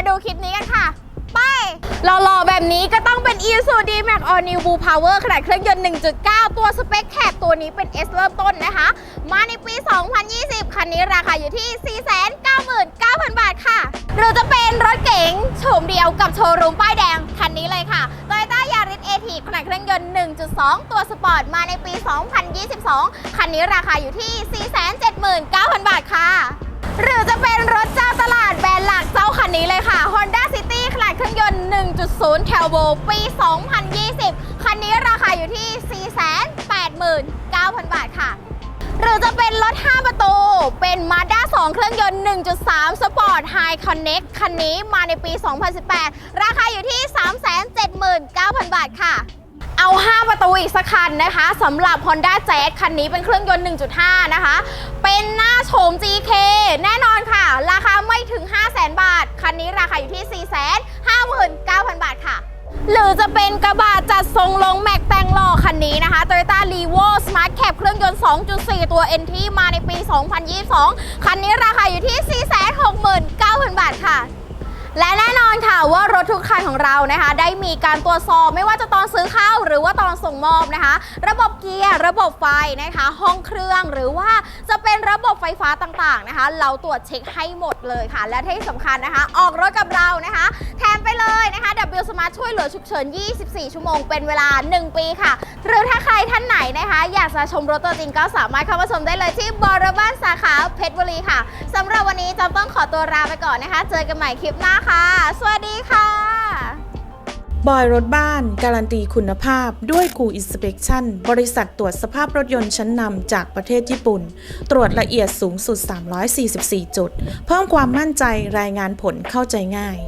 มาดูคลิปนี้กันค่ะ ไปหล่อๆแบบนี้ก็ต้องเป็น i s u d Max All New Blue Power ขนาดเครื่องยนต์ 1.9 ตัวสเปคแคบตัวนี้เป็น S เริ่มต้นนะคะ มาในปี 2020 คันนี้ราคาอยู่ที่ 499,000 บาทค่ะ หรือจะเป็นรถเก๋งโฉมเดียวกับโชว์รูมป้ายแดง คันนี้เลยค่ะ Toyota Yaris a t ขนาดเครื่องยนต์ 1.2 ตัวสปอร์ตมาในปี 2022 คันนี้ราคาอยู่ที่ 479,000 บาทค่ะ หรือจะเป็นรถเจ้าตลาด 1.0 Turbo ปี 2020 คันนี้ราคาอยู่ที่ 489,000 บาทค่ะ หรือจะเป็นรถ 5 ประตู เป็น Mazda 2 เครื่องยนต์ 1.3 Sport High Connect คันนี้มาในปี 2018 ราคาอยู่ที่ 379,000 บาทค่ะเอา 5 ประตูอีกสักคันนะคะสำหรับ Honda Jazz คันนี้เป็นเครื่องยนต์ 1.5 นะคะ เป็นหน้า โฉม GK แน่นอนค่ะ ราคาไม่ถึง 500,000 บาท คันนี้ราคาอยู่ที่ 459,000 บาทค่ะ หรือจะเป็นกระบะจัดทรงลงแม็กแต่งหล่อคันนี้นะคะ Toyota r e v o Smart Cap เครื่องยนต์ 2.4 ตัว NT มาในปี 2022 คันนี้ราคาอยู่ที่ 469,000 บาทค่ะ และแน่นอนค่ะว่ารถทุกคันของเรานะคะ ได้มีการตรวจสอบไม่ว่าจะตอนซื้อเข้าหรือว่าตอนส่งมอบนะคะ ระบบเกียร์ระบบไฟนะคะ ห้องเครื่องหรือว่าจะเป็นระบบไฟฟ้าต่างๆนะคะ เราตรวจเช็คให้หมดเลยค่ะ และที่สำคัญนะคะ ออกรถกับเรานะคะ W Smart ช่วยเหลือฉุกเฉิน 24 ชั่วโมง เป็นเวลา 1 ปีค่ะ หรือถ้าใครท่านไหนนะคะ อยากจะชมรถตัวจริงก็สามารถเข้ามาชมได้เลยที่บรบ้านสาขาเพชรบุรีค่ะสำหรับวันนี้จำต้องขอตัวลาไปก่อนนะคะ เจอกันใหม่คลิปหน้าค่ะ สวัสดีค่ะบอยรถบ้าน การันตีคุณภาพด้วยกูอินสเป t ชั่นบริษัทตรวจสภาพรถยนต์ชั้นนำจากประเทศญี่ปุ่น ตรวจละเอียดสูงสุด 344 จุด เพิ่มความมั่นใจรายงานผลเข้าใจง่าย